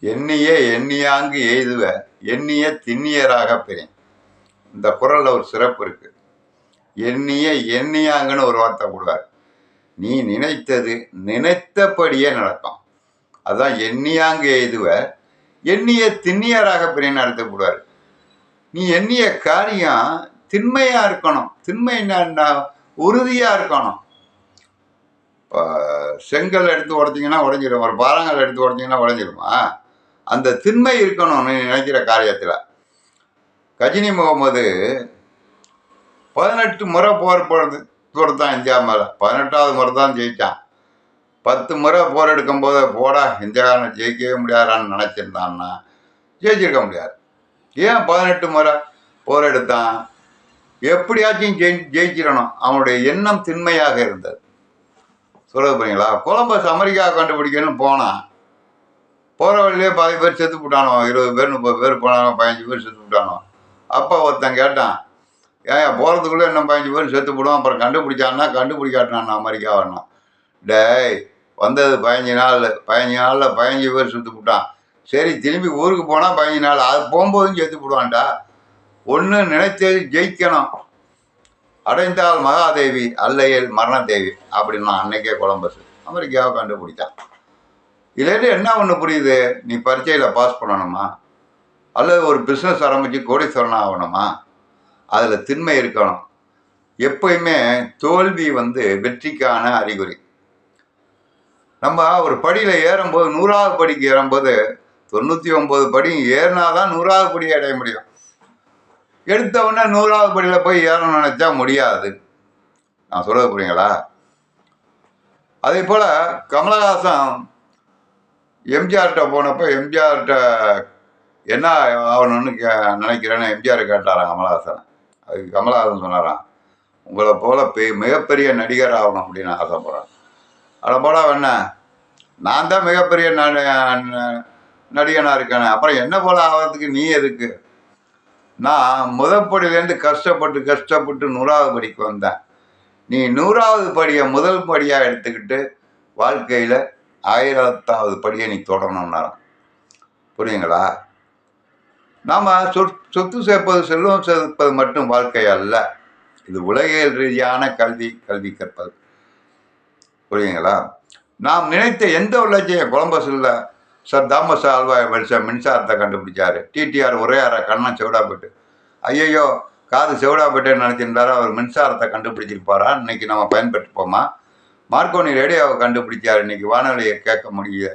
எண்ணிய எண்ணியாங்கு எய்துவ எண்ணிய திண்ணியராக பெறேன். இந்த குரலில் ஒரு சிறப்பு இருக்கு. எண்ணிய எண்ணியாங்கன்னு ஒரு வார்த்தை போடுவார். நீ நினைத்தது நினைத்தபடியே நடக்கும் அதான் எண்ணியாங்கு எய்துவ எண்ணிய திண்ணியராக பெரியன்னு அர்த்தம் போடுவார். நீ எண்ணிய காரியம் திண்மையா இருக்கணும். திண்மை என்னன்னா உறுதியா இருக்கணும். இப்போ செங்கல் எடுத்து உடைச்சிங்கன்னா உடஞ்சிடும் ஒரு பாறாங்கல் எடுத்து உடைச்சிங்கன்னா உடஞ்சிருமா? அந்த திண்மை இருக்கணும்னு நினைக்கிற காரியத்தில் கஜினி முகமது பதினெட்டு முறை போர் போடுறது கொடுத்தான் இந்தியா மேலே. பதினெட்டாவது முறை தான் ஜெயித்தான் பத்து முறை போர் எடுக்கும்போது போடா இந்தியாவில் ஜெயிக்கவே முடியாதான்னு நினச்சிருந்தான்னா ஜெயிச்சிருக்க முடியாது. ஏன் பதினெட்டு முறை போர் எடுத்தான்? எப்படியாச்சும் ஜெயி ஜெயிச்சிடணும். அவனுடைய எண்ணம் திண்மையாக இருந்தது. சொல்ல போறீங்களா கொலம்பஸ் அமெரிக்கா கண்டுபிடிக்கணும்னு போனான் போகிற வழியிலே பாதி பேர் செத்து விட்டானோ இருபது பேர் முப்பது பேர் போனானோ? பதினஞ்சு பேர் செத்து விட்டானோ அப்போ ஒருத்தன் கேட்டான் ஏன் போகிறதுக்குள்ளே இன்னும் பதினஞ்சு பேர் செத்து விடுவோம் அப்புறம் கண்டுபிடிச்சான்னா கண்டுபிடிக்காட்டினான் அமெரிக்கா வரணும் டேய் வந்தது பதினஞ்சு நாள் பதினஞ்சு நாளில் பதினஞ்சு பேர் செத்து விட்டான் சரி திரும்பி ஊருக்கு போனால் பதினஞ்சு நாள் அது போகும்போதும் செத்து போடுவான்டா. ஒன்று நினைத்தது ஜெயிக்கணும். அடைந்தால் மகாதேவி அல்லையல் மரணதேவி. அப்படின்னா அன்னைக்கே கொலம்பஸ். அமெரிக்காவை கண்டுபிடிச்சான். இல்லாட்டி என்ன ஒன்று புரியுது? நீ பரீட்சையில் பாஸ் பண்ணணுமா? அல்லது ஒரு பிஸ்னஸ் ஆரம்பித்து கோடீஸ்வரன் ஆகணுமா? அதில் திண்மை இருக்கணும். எப்பயுமே தோல்வி வந்து வெற்றிக்கான அறிகுறி. நம்ம ஒரு படியில் ஏறும்போது நூறாவது படிக்கு ஏறும்போது தொண்ணூற்றி ஒம்பது படி ஏறினா தான் நூறாவது படி அடைய முடியும். எடுத்த உடனே நூறாவது படியில் போய் ஏறணும்னு நினச்சா முடியாது. நான் சொல்ல புரியுங்களா? அதே போல் கமலஹாசன் எம்ஜிஆர்கிட்ட போனப்போ எம்ஜிஆர்கிட்ட என்ன ஆகணும்னு கே நினைக்கிறேன்னு எம்ஜிஆர் கேட்டாராம் கமலஹாசன். அதுக்கு கமலஹாசன் சொன்னாராம் உங்களை போல பெ மிகப்பெரிய நடிகர் ஆகணும் அப்படின்னு ஆசைப்படுறேன். அட போடா வேணா நான் தான் மிகப்பெரிய நடி நடிகனாக இருக்கேனே அப்புறம் என்ன போல ஆகிறதுக்கு நீ எதுக்கு? நான் முதற்படியிலேருந்து கஷ்டப்பட்டு கஷ்டப்பட்டு நூறாவது படிக்கு வந்தேன். நீ நூறாவது படியை முதல் படியாக எடுத்துக்கிட்டு வாழ்க்கையில் ஆயிரத்தாவது படியை நீ தொடரணும்னாராம் புரியுங்களா நாம் சொத் சொத்து சேர்ப்பது செல்வம் சேர்ப்பது மட்டும் வாழ்க்கை அல்ல. இது உலகியல் ரீதியான கல்வி கல்வி கற்பது. புரியுங்களா நாம் நினைத்த எந்த ஒரு லட்சியம் கொலம்பஸில் சார் தாமஸ் ஆல்வாய் வடிச்ச மின்சாரத்தை கண்டுபிடிச்சார். டிடிஆர் உரையார கண்ணன் போயிட்டு ஐயையோ காது செவிடாப்பட்டேன்னு நினச்சிருந்தாரு அவர் மின்சாரத்தை கண்டுபிடிச்சிருப்பாரா? இன்னைக்கு நம்ம பயன்பெற்றுப்போமா? மார்க்கோனி ரேடியோவை கண்டுபிடிச்சார். இன்னைக்கு வானொலியை கேட்க முடியல